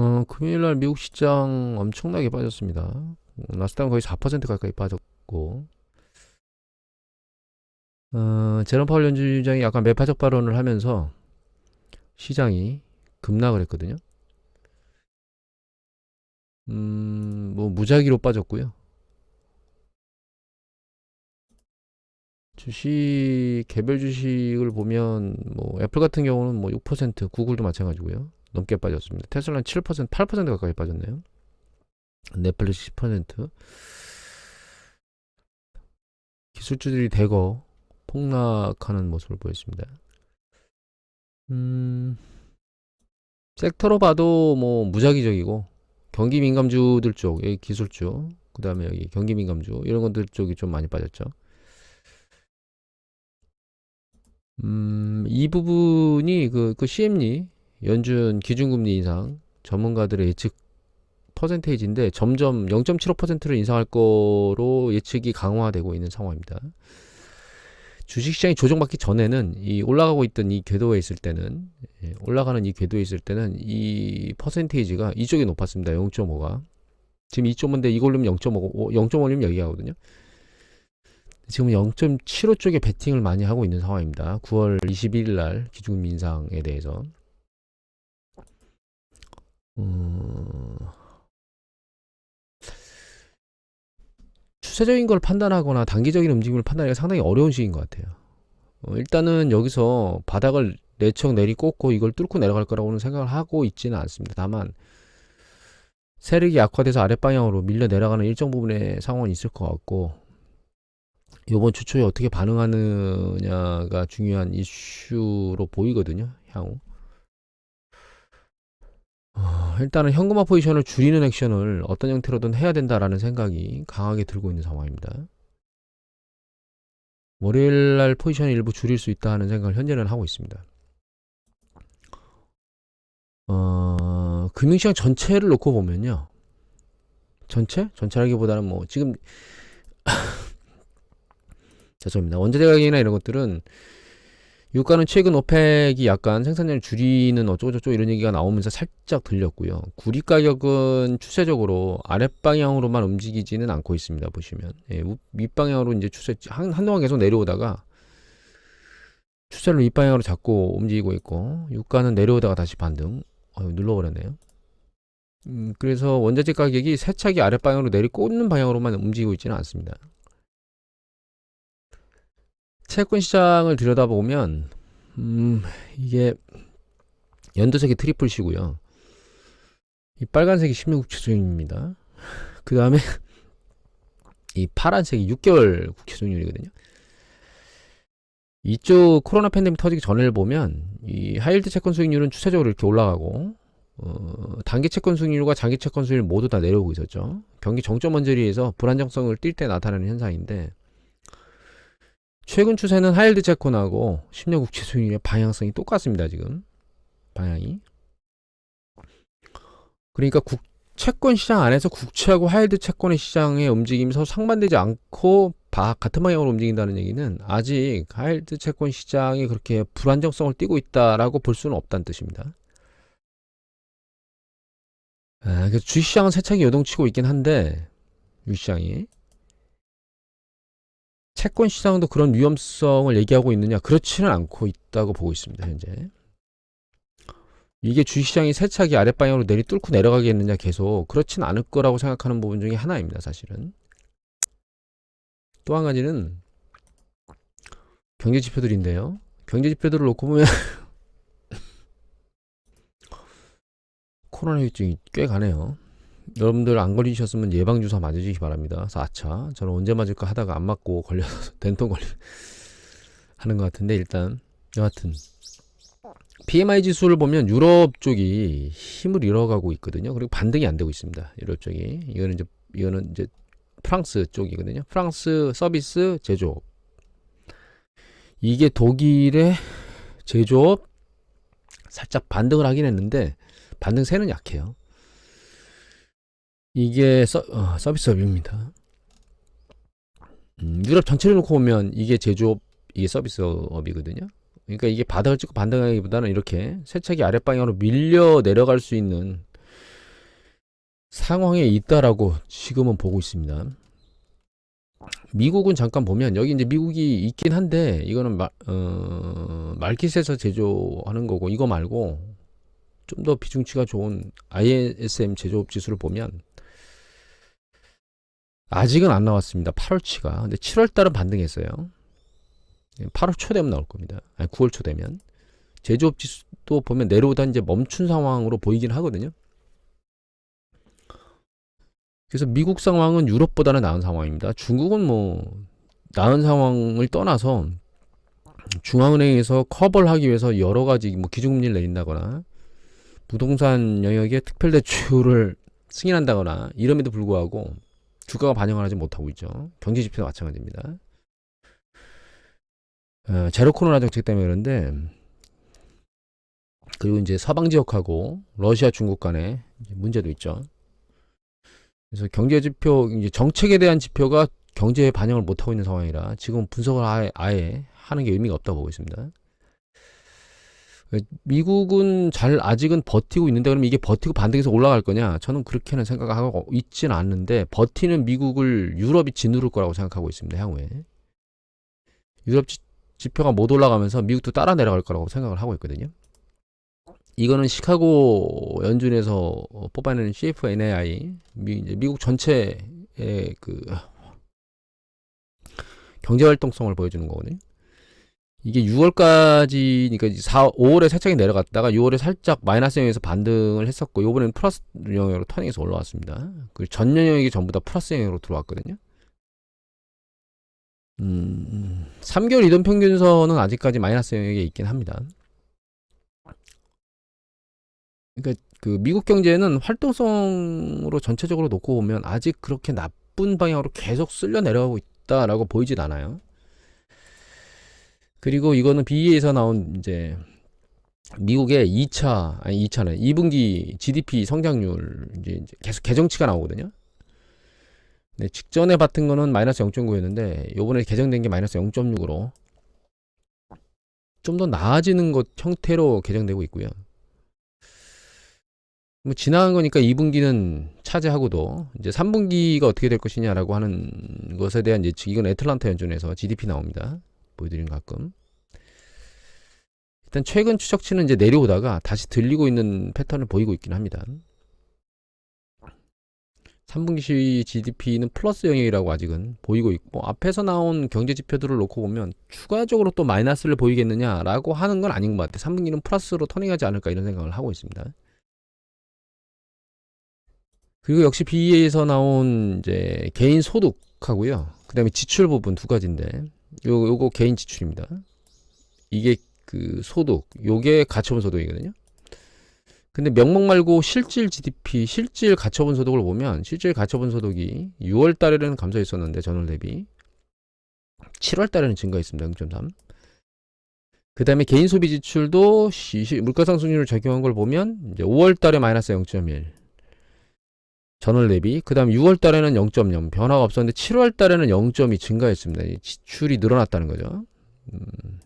어, 금요일 날 미국 시장 엄청나게 빠졌습니다. 어, 나스닥은 거의 4% 가까이 빠졌고, 어, 제롬 파월 연준장이 약간 매파적 발언을 하면서 시장이 급락을 했거든요. 음, 뭐 무작위로 빠졌고요. 주식 개별 주식을 보면 뭐 애플 같은 경우는 뭐 6%, 구글도 마찬가지고요. 넘게 빠졌습니다. 테슬라는 7%, 8% 가까이 빠졌네요. 넷플릭스 10%. 기술주들이 대거 폭락하는 모습을 보였습니다. 음, 섹터로 봐도 뭐 무작위적이고 경기 민감주들 쪽, 여기 기술주, 그 다음에 여기 경기 민감주 이런 것들 쪽이 좀 많이 빠졌죠. 음, 이 부분이 그, 그 CM리 연준 기준금리 인상 전문가들의 예측 퍼센테이지인데 점점 0.75%를 인상할 거로 예측이 강화되고 있는 상황입니다. 주식시장이 조정받기 전에는 이 올라가고 있던 이 궤도에 있을 때는 예, 올라가는 이 궤도에 있을 때는 이 퍼센테이지가 이쪽이 높았습니다. 0.5가 지금 2.5인데 이걸로 0.5, 0.5면 여기 하거든요. 지금 0.75 쪽에 베팅을 많이 하고 있는 상황입니다. 9월 21일 날 기준 인상에 대해서. 음... 추세적인 걸 판단하거나 단기적인 움직임을 판단하기가 상당히 어려운 시기인 것 같아요. 어, 일단은 여기서 바닥을 내척 내리꽂고 이걸 뚫고 내려갈 거라고는 생각을 하고 있지는 않습니다. 다만 세력이 약화돼서 아랫방향으로 밀려 내려가는 일정 부분의 상황이 있을 것 같고 이번 주 초에 어떻게 반응하느냐가 중요한 이슈로 보이거든요. 향후. 어, 일단은 현금화 포지션을 줄이는 액션을 어떤 형태로든 해야 된다라는 생각이 강하게 들고 있는 상황입니다. 월요일 날 포지션을 일부 줄일 수 있다 하는 생각을 현재는 하고 있습니다. 어, 금융시장 전체를 놓고 보면요. 전체? 전체라기보다는 뭐 지금 죄송합니다. 원자재 가격이나 이런 것들은 유가는 최근 오펙이 약간 생산량을 줄이는 어쩌고저쩌고 이런 얘기가 나오면서 살짝 들렸고요. 구리 가격은 추세적으로 아랫방향으로만 움직이지는 않고 있습니다. 보시면 예, 윗방향으로 이제 추세 한, 한동안 계속 내려오다가 추세를 윗방향으로 잡고 움직이고 있고 유가는 내려오다가 다시 반등 어, 눌러버렸네요. 음, 그래서 원자재 가격이 세차게 아랫방향으로 내리 꽂는 방향으로만 움직이고 있지는 않습니다. 채권 시장을 들여다보면 음, 이게 연두색이 트리플 시고요. 이 빨간색이 16국채 수익률입니다. 그 다음에 이 파란색이 6개월 국채 수익률이거든요. 이쪽 코로나 팬데믹 터지기 전을 보면 이 하이힐드 채권 수익률은 추세적으로 이렇게 올라가고 어, 단기 채권 수익률과 장기 채권 수익률 모두 다 내려오고 있었죠. 경기 정점 언저리에서 불안정성을 띌때 나타나는 현상인데 최근 추세는 하일드 채권하고 10년 국채 수익률의 방향성이 똑같습니다. 지금 방향이. 그러니까 국, 채권 시장 안에서 국채하고 하일드 채권의 시장의 움직임이 서로 상반되지 않고 바, 같은 방향으로 움직인다는 얘기는 아직 하일드 채권 시장이 그렇게 불안정성을 띠고 있다라고 볼 수는 없다는 뜻입니다. 아, 그래서 주식시장은 세차게 요동치고 있긴 한데 주식시장이 채권 시장도 그런 위험성을 얘기하고 있느냐? 그렇지는 않고 있다고 보고 있습니다, 현재. 이게 주식시장이 세차게 아랫방향으로 내리 뚫고 내려가겠느냐 계속 그렇진 않을 거라고 생각하는 부분 중에 하나입니다, 사실은. 또 한 가지는 경제 지표들인데요. 경제 지표들을 놓고 보면 코로나 유증이 꽤 가네요. 여러분들 안 걸리셨으면 예방주사 맞으시기 바랍니다. 그래서 아차, 저는 언제 맞을까 하다가 안 맞고 걸려서 된통 걸리 하는 것 같은데 일단 여하튼 PMI 지수를 보면 유럽 쪽이 힘을 잃어가고 있거든요. 그리고 반등이 안 되고 있습니다. 유럽 쪽이 이거는 이제 이거는 이제 프랑스 쪽이거든요. 프랑스 서비스 제조업 이게 독일의 제조업 살짝 반등을 하긴 했는데 반등세는 약해요. 이게 서, 어, 서비스업입니다. 음, 유럽 전체를 놓고 보면 이게 제조업, 이게 서비스업이거든요. 그러니까 이게 바닥을 찍고 반등하기보다는 이렇게 세차기 아랫방향으로 밀려 내려갈 수 있는 상황에 있다라고 지금은 보고 있습니다. 미국은 잠깐 보면 여기 이제 미국이 있긴 한데 이거는 마, 어, 말킷에서 제조하는 거고 이거 말고 좀 더 비중치가 좋은 ISM 제조업 지수를 보면 아직은 안 나왔습니다. 8월치가. 근데 7월 달은 반등했어요. 8월 초 되면 나올 겁니다. 아니 9월 초 되면 제조업 지수도 보면 내려오다 이제 멈춘 상황으로 보이긴 하거든요. 그래서 미국 상황은 유럽보다는 나은 상황입니다. 중국은 뭐 나은 상황을 떠나서 중앙은행에서 커버를 하기 위해서 여러 가지 뭐 기준금리를 내린다거나 부동산 영역에 특별대출을 승인한다거나 이럼에도 불구하고 주가가 반영을 하지 못하고 있죠. 경제 지표도 마찬가지입니다. 어, 제로 코로나 정책 때문에 그런데 그리고 이제 서방 지역하고 러시아 중국 이제 문제도 있죠. 그래서 경제 지표 이제 정책에 대한 지표가 경제에 반영을 못 하고 있는 상황이라 지금 분석을 아예, 아예 하는 게 의미가 없다고 보고 있습니다. 미국은 잘 아직은 버티고 있는데 그럼 이게 버티고 반등해서 올라갈 거냐? 저는 그렇게는 생각하고 있지는 않는데 버티는 미국을 유럽이 짓누를 거라고 생각하고 있습니다. 향후에 유럽 지, 지표가 못 올라가면서 미국도 따라 내려갈 거라고 생각을 하고 있거든요. 이거는 시카고 연준에서 뽑아내는 CFNAI 미, 미국 전체의 그 경제 활동성을 보여주는 거거든요. 이게 6월까지니까 4, 5월에 살짝 내려갔다가 6월에 살짝 마이너스 영역에서 반등을 했었고 이번에는 플러스 영역으로 터닝해서 올라왔습니다. 그 전년 영역이 전부 다 플러스 영역으로 들어왔거든요. 음, 3개월 이동 평균선은 아직까지 마이너스 영역에 있긴 합니다. 그러니까 그 미국 경제는 활동성으로 전체적으로 놓고 보면 아직 그렇게 나쁜 방향으로 계속 쓸려 내려가고 있다라고 보이진 않아요. 그리고 이거는 BE에서 나온 이제 미국의 2차 아니 2차는 2분기 GDP 성장률 이제 계속 개정치가 나오거든요. 네, 직전에 봤던 거는 마이너스 0.9였는데 요번에 개정된 게 마이너스 0.6으로 좀 더 나아지는 것 형태로 개정되고 있고요. 뭐 지나간 거니까 2분기는 차지하고도 이제 3분기가 어떻게 될 것이냐라고 하는 것에 대한 예측 이건 애틀란타 연준에서 GDP 나옵니다. 보여드린 가끔. 일단 최근 추적치는 이제 내려오다가 다시 들리고 있는 패턴을 보이고 있긴 합니다. 3분기 GDP는 플러스 영역이라고 아직은 보이고 있고 앞에서 나온 경제 지표들을 놓고 보면 추가적으로 또 마이너스를 보이겠느냐라고 하는 건 아닌 것 같아요. 3분기는 플러스로 터닝하지 않을까 이런 생각을 하고 있습니다. 그리고 역시 BE에서 나온 이제 개인 소득하고요. 그다음에 지출 부분 두 가지인데 요 요거 개인 지출입니다. 이게 그 소득, 요게 가처분 소득이거든요. 근데 명목 말고 실질 GDP, 실질 가처분 소득을 보면 실질 가처분 소득이 6월 달에는 감소했었는데 전월 대비 7월 달에는 증가했습니다. 0.3. 그 다음에 개인 소비 지출도 시, 시, 물가 상승률을 적용한 걸 보면 이제 5월 달에 마이너스 0.1. 전월 대비 그 다음 6월 달에는 0.0 변화가 없었는데 7월 달에는 0.2 증가했습니다. 지출이 늘어났다는 거죠. 음.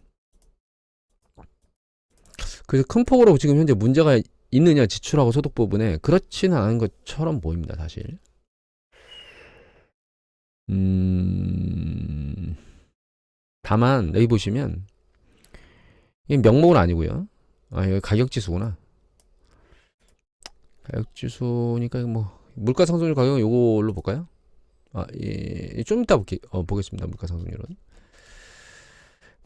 그래서 큰 폭으로 지금 현재 문제가 있느냐 지출하고 소득 부분에 그렇지는 않은 것처럼 보입니다 사실 음 다만 여기 보시면 이 명목은 아니고요 아 이거 가격 지수구나 가격 지수니까 뭐 물가 상승률 가격은 요걸로 볼까요? 아좀 이따 볼게, 어, 보겠습니다 물가 상승률은.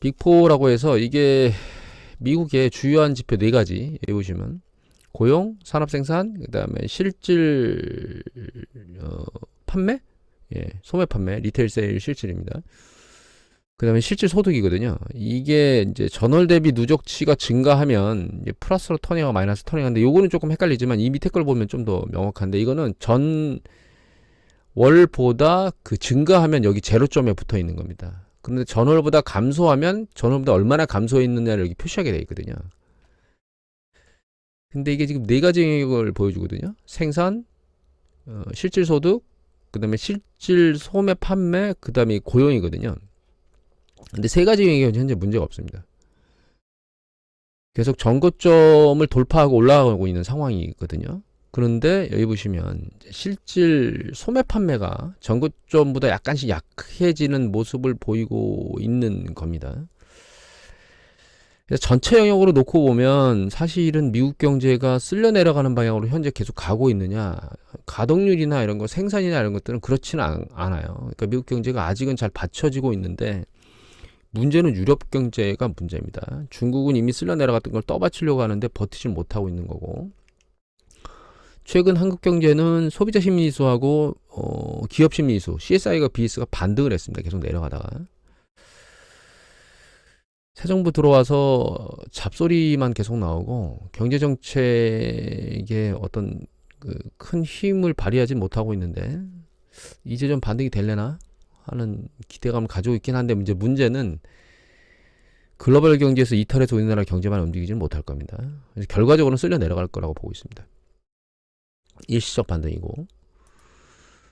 빅4라고 해서 이게 미국의 주요한 지표 네 가지 여기 보시면 고용, 산업 생산, 그다음에 실질 어, 판매, 예, 소매 판매, 리테일 세일 실질입니다. 그 다음에 실질 소득이거든요. 이게 이제 전월 대비 누적치가 증가하면 이제 플러스로 터닝하고 마이너스 터닝하는데 요거는 조금 헷갈리지만 이 밑에 걸 보면 좀 더 명확한데 이거는 전 월보다 그 증가하면 여기 제로점에 붙어 있는 겁니다. 근데 전월보다 감소하면 전월보다 얼마나 감소했느냐를 여기 표시하게 되어 있거든요. 근데 이게 지금 네 가지 영역을 보여주거든요. 생산, 어, 실질 소득, 그 다음에 실질 소매 판매, 그 다음에 고용이거든요. 근데 세 가지 영역이 현재 문제가 없습니다. 계속 전고점을 돌파하고 올라가고 있는 상황이거든요. 그런데 여기 보시면 실질 소매 판매가 전고점보다 약간씩 약해지는 모습을 보이고 있는 겁니다. 전체 영역으로 놓고 보면 사실은 미국 경제가 쓸려 내려가는 방향으로 현재 계속 가고 있느냐 가동률이나 이런 거 생산이나 이런 것들은 그렇지는 않, 않아요. 그러니까 미국 경제가 아직은 잘 받쳐지고 있는데 문제는 유럽 경제가 문제입니다. 중국은 이미 쓸려 내려갔던 걸 떠받치려고 하는데 버티질 못하고 있는 거고 최근 한국 경제는 소비자 심리지수하고 어, 기업 심리지수 CSI가 BS가 반등을 했습니다. 계속 내려가다가 새 정부 들어와서 잡소리만 계속 나오고 경제 정책에 어떤 그 큰 힘을 발휘하지 못하고 있는데 이제 좀 반등이 될래나 하는 기대감을 가지고 있긴 한데 이제 문제는 글로벌 경제에서 이탈해서 우리나라 경제만 움직이지는 못할 겁니다. 결과적으로는 쓸려 내려갈 거라고 보고 있습니다. 일시적 반등이고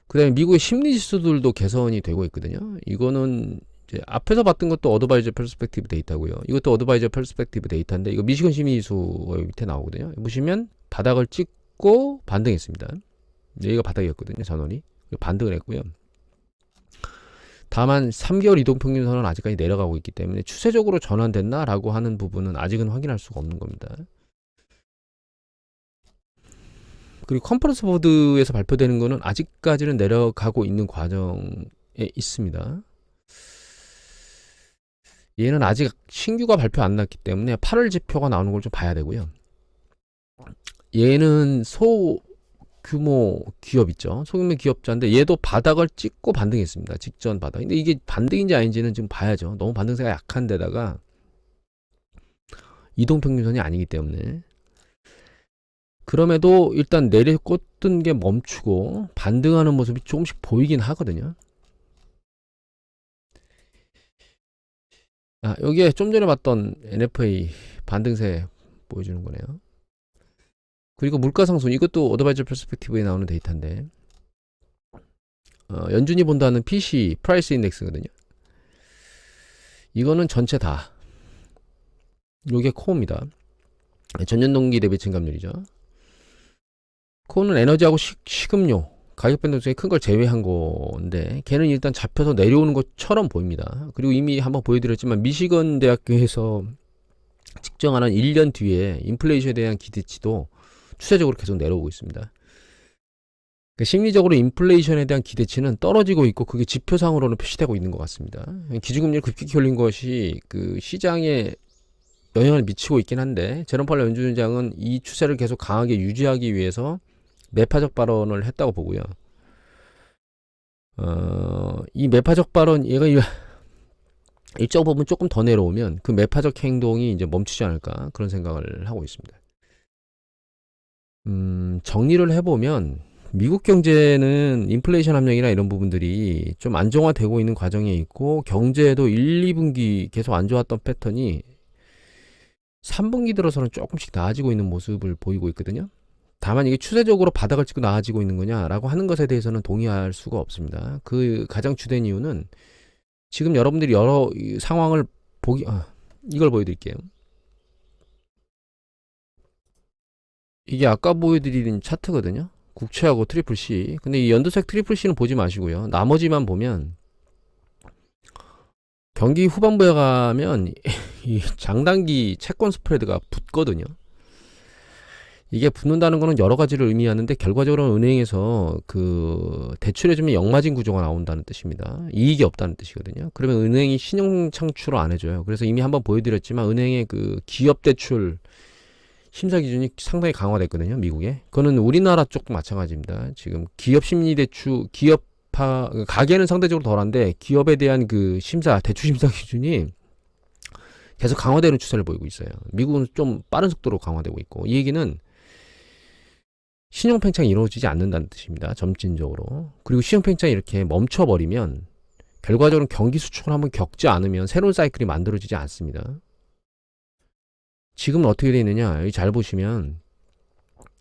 그 다음에 미국의 심리 지수들도 개선이 되고 있거든요. 이거는 이제 앞에서 봤던 것도 어드바이저 퍼스펙티브 데이터고요. 이것도 어드바이저 퍼스펙티브 데이터인데 이거 미시건 심리 지수 밑에 나오거든요. 보시면 바닥을 찍고 반등했습니다. 여기가 바닥이었거든요. 전원이 반등을 했고요. 다만 3개월 이동 평균 선은 아직까지 내려가고 있기 때문에 추세적으로 전환됐나라고 하는 부분은 아직은 확인할 수가 없는 겁니다. 그리고 컨퍼런스 보드에서 발표되는 거는 아직까지는 내려가고 있는 과정에 있습니다. 얘는 아직 신규가 발표 안 났기 때문에 8월 지표가 나오는 걸 좀 봐야 되고요. 얘는 소 규모 기업 있죠. 소규모 기업자인데 얘도 바닥을 찍고 반등했습니다. 직전 바닥. 근데 이게 반등인지 아닌지는 좀 봐야죠. 너무 반등세가 약한 데다가 이동 평균선이 아니기 때문에 그럼에도 일단 내려 꽂던 게 멈추고 반등하는 모습이 조금씩 보이긴 하거든요. 아, 여기에 좀 전에 봤던 NFA 반등세 보여주는 거네요. 그리고 물가 상승 이것도 어드바이저 퍼스펙티브에 나오는 데이터인데 어, 연준이 본다는 PC 프라이스 인덱스거든요. 이거는 전체 다 요게 코어입니다. 전년 동기 대비 증감률이죠. 코어는 에너지하고 식, 식음료 가격 변동 중에 큰걸 제외한 건데 걔는 일단 잡혀서 내려오는 것처럼 보입니다. 그리고 이미 한번 보여드렸지만 미시건 대학교에서 측정하는 1년 뒤에 인플레이션에 대한 기대치도 추세적으로 계속 내려오고 있습니다. 그러니까 심리적으로 인플레이션에 대한 기대치는 떨어지고 있고 그게 지표상으로는 표시되고 있는 것 같습니다. 기준금리를 급격히 올린 것이 그 시장에 영향을 미치고 있긴 한데 제롬 팔러 연준장은 이 추세를 계속 강하게 유지하기 위해서 매파적 발언을 했다고 보고요. 어, 이 매파적 발언 얘가 일정 부분 조금 더 내려오면 그 매파적 행동이 이제 멈추지 않을까 그런 생각을 하고 있습니다. 음, 정리를 해보면 미국 경제는 인플레이션 함량이나 이런 부분들이 좀 안정화되고 있는 과정에 있고 경제도 1, 2분기 계속 안 좋았던 패턴이 3분기 들어서는 조금씩 나아지고 있는 모습을 보이고 있거든요. 다만 이게 추세적으로 바닥을 찍고 나아지고 있는 거냐라고 하는 것에 대해서는 동의할 수가 없습니다. 그 가장 주된 이유는 지금 여러분들이 여러 상황을 보기 아, 이걸 보여드릴게요. 이게 아까 보여드린 차트거든요. 국채하고 트리플 C. 근데 이 연두색 트리플 C는 보지 마시고요. 나머지만 보면 경기 후반부에 가면 이 장단기 채권 스프레드가 붙거든요. 이게 붙는다는 거는 여러 가지를 의미하는데 결과적으로 은행에서 그 대출해주면 역마진 구조가 나온다는 뜻입니다. 이익이 없다는 뜻이거든요. 그러면 은행이 신용 창출을 안 해줘요. 그래서 이미 한번 보여드렸지만 은행의 그 기업 대출 심사 기준이 상당히 강화됐거든요. 미국에. 그거는 우리나라 쪽도 마찬가지입니다. 지금 기업 심리 대출 기업화 가계는 상대적으로 덜한데 기업에 대한 그 심사 대출 심사 기준이 계속 강화되는 추세를 보이고 있어요. 미국은 좀 빠른 속도로 강화되고 있고 이 얘기는 신용 팽창이 이루어지지 않는다는 뜻입니다. 점진적으로. 그리고 신용 팽창이 이렇게 멈춰 버리면 결과적으로 경기 수축을 한번 겪지 않으면 새로운 사이클이 만들어지지 않습니다. 지금은 어떻게 되어 있느냐? 잘 보시면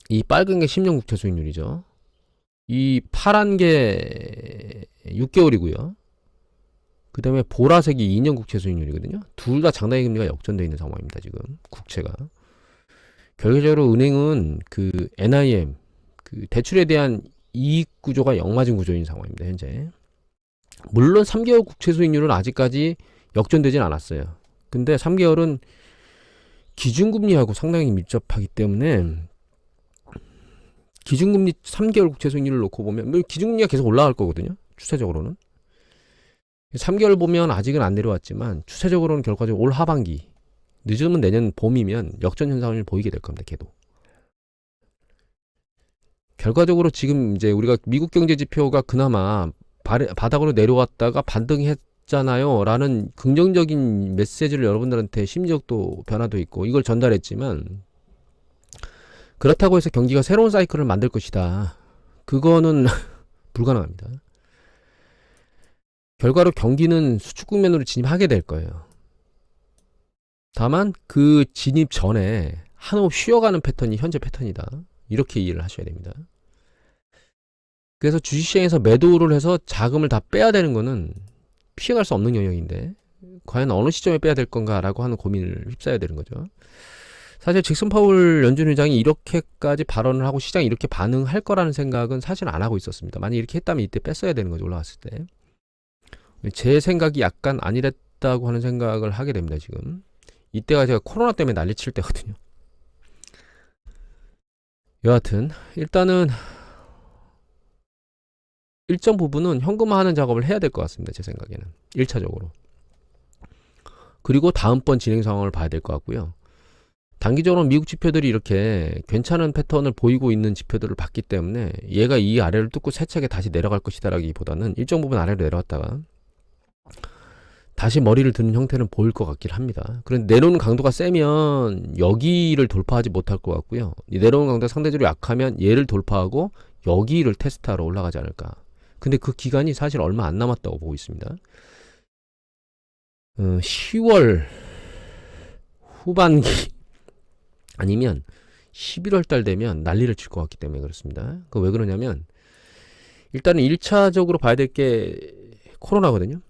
이 빨간 게 10년 국채 수익률이죠. 이 파란 게 6개월이고요. 그 다음에 보라색이 2년 국채 수익률이거든요. 둘 다 장단기 금리가 역전되어 있는 상황입니다. 지금 국채가. 결과적으로 은행은 그 NIM 그 대출에 대한 이익 구조가 역마진 구조인 상황입니다. 현재. 물론 3개월 국채 수익률은 아직까지 역전되진 않았어요. 근데 3개월은 기준금리하고 상당히 밀접하기 때문에 기준금리 3개월 국채 수익률을 놓고 보면 뭐 기준금리가 계속 올라갈 거거든요. 추세적으로는. 3개월 보면 아직은 안 내려왔지만 추세적으로는 결과적으로 올 하반기 늦으면 내년 봄이면 역전 현상을 보이게 될 겁니다. 걔도. 결과적으로 지금 이제 우리가 미국 경제 지표가 그나마 바- 바닥으로 내려왔다가 반등했 잖아요. 라는 긍정적인 메시지를 여러분들한테 심리적도 변화도 있고 이걸 전달했지만 그렇다고 해서 경기가 새로운 사이클을 만들 것이다. 그거는 불가능합니다. 결과로 경기는 수축 국면으로 진입하게 될 거예요. 다만 그 진입 전에 한호흡 쉬어가는 패턴이 현재 패턴이다. 이렇게 이해를 하셔야 됩니다. 그래서 주식시장에서 매도를 해서 자금을 다 빼야 되는 거는 피해갈 수 없는 영역인데 과연 어느 시점에 빼야 될 건가라고 하는 고민을 휩싸야 되는 거죠. 사실 잭슨 파울 연준 의장이 이렇게까지 발언을 하고 시장이 이렇게 반응할 거라는 생각은 사실 안 하고 있었습니다. 만약 이렇게 했다면 이때 뺐어야 되는 거죠. 올라왔을 때. 제 생각이 약간 아니랬다고 하는 생각을 하게 됩니다. 지금. 이때가 제가 코로나 때문에 난리칠 때거든요. 여하튼 일단은 일정 부분은 현금화하는 작업을 해야 될 것 같습니다. 제 생각에는 1차적으로. 그리고 다음번 진행 상황을 봐야 될 것 같고요. 단기적으로 미국 지표들이 이렇게 괜찮은 패턴을 보이고 있는 지표들을 봤기 때문에 얘가 이 아래를 뚫고 세차게 다시 내려갈 것이다라기보다는 일정 부분 아래로 내려왔다가 다시 머리를 드는 형태는 보일 것 같긴 합니다. 그런데 내려오는 강도가 세면 여기를 돌파하지 못할 것 같고요. 이 내려오는 강도가 상대적으로 약하면 얘를 돌파하고 여기를 테스트하러 올라가지 않을까. 근데 그 기간이 사실 얼마 안 남았다고 보고 있습니다. 어, 10월 후반기 아니면 11월 달 되면 난리를 칠 것 같기 때문에 그렇습니다. 그 왜 그러냐면 일단은 1차적으로 봐야 될 게 코로나거든요.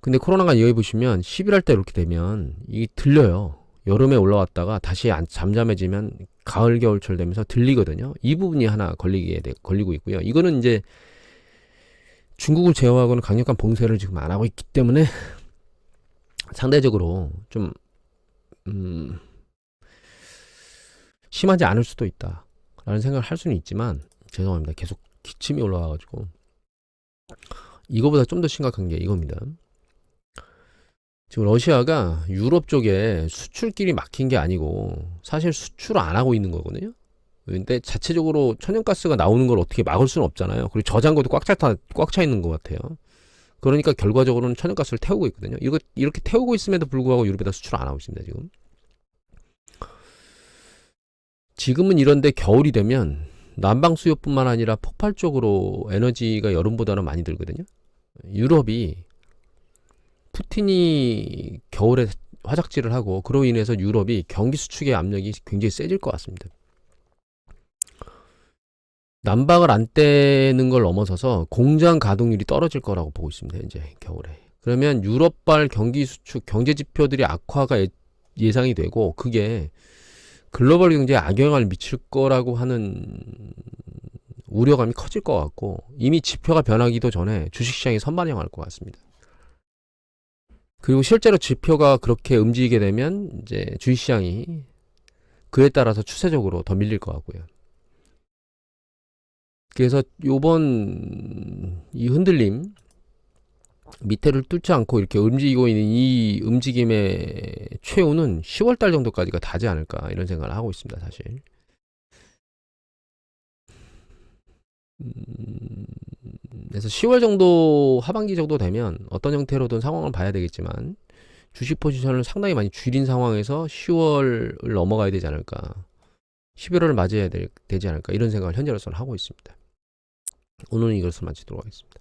근데 코로나가 이어해 보시면 11월 때 이렇게 되면 이 들려요. 여름에 올라왔다가 다시 안, 잠잠해지면 가을 겨울철 되면서 들리거든요. 이 부분이 하나 걸리게 돼, 걸리고 있고요. 이거는 이제 중국을 제어하고는 강력한 봉쇄를 지금 안 하고 있기 때문에 상대적으로 좀 음, 심하지 않을 수도 있다. 라는 생각을 할 수는 있지만 죄송합니다. 계속 기침이 올라와가지고 이거보다 좀 더 심각한 게 이겁니다. 지금 러시아가 유럽 쪽에 수출길이 막힌 게 아니고 사실 수출을 안 하고 있는 거거든요. 근데 자체적으로 천연가스가 나오는 걸 어떻게 막을 수는 없잖아요. 그리고 저장고도 꽉 차, 꽉 차 있는 것 같아요. 그러니까 결과적으로는 천연가스를 태우고 있거든요. 이거 이렇게 태우고 있음에도 불구하고 유럽에다 수출 안 하고 있습니다. 지금. 지금은 이런데 겨울이 되면 난방 수요뿐만 아니라 폭발적으로 에너지가 여름보다는 많이 들거든요. 유럽이 푸틴이 겨울에 화작질을 하고 그로 인해서 유럽이 경기 수축의 압력이 굉장히 세질 것 같습니다. 난방을 안 떼는 걸 넘어서서 공장 가동률이 떨어질 거라고 보고 있습니다. 이제 겨울에. 그러면 유럽발 경기 수축 경제 지표들이 악화가 예- 예상이 되고 그게 글로벌 경제에 악영향을 미칠 거라고 하는 우려감이 커질 것 같고 이미 지표가 변하기도 전에 주식시장이 선반영할 것 같습니다. 그리고 실제로 지표가 그렇게 움직이게 되면 이제 주식 시장이 그에 따라서 추세적으로 더 밀릴 것 같고요. 그래서 요번 이 흔들림 밑에를 뚫지 않고 이렇게 움직이고 있는 이 움직임의 최후는 10월 달 정도까지가 다지 않을까 이런 생각을 하고 있습니다, 사실. 음, 그래서 10월 정도 하반기 정도 되면 어떤 형태로든 상황을 봐야 되겠지만 주식 포지션을 상당히 많이 줄인 상황에서 10월을 넘어가야 되지 않을까. 11월을 맞이해야 되, 지 않을까 이런 생각을 현재로서는 하고 있습니다. 오늘은 이것을 마치도록 하겠습니다.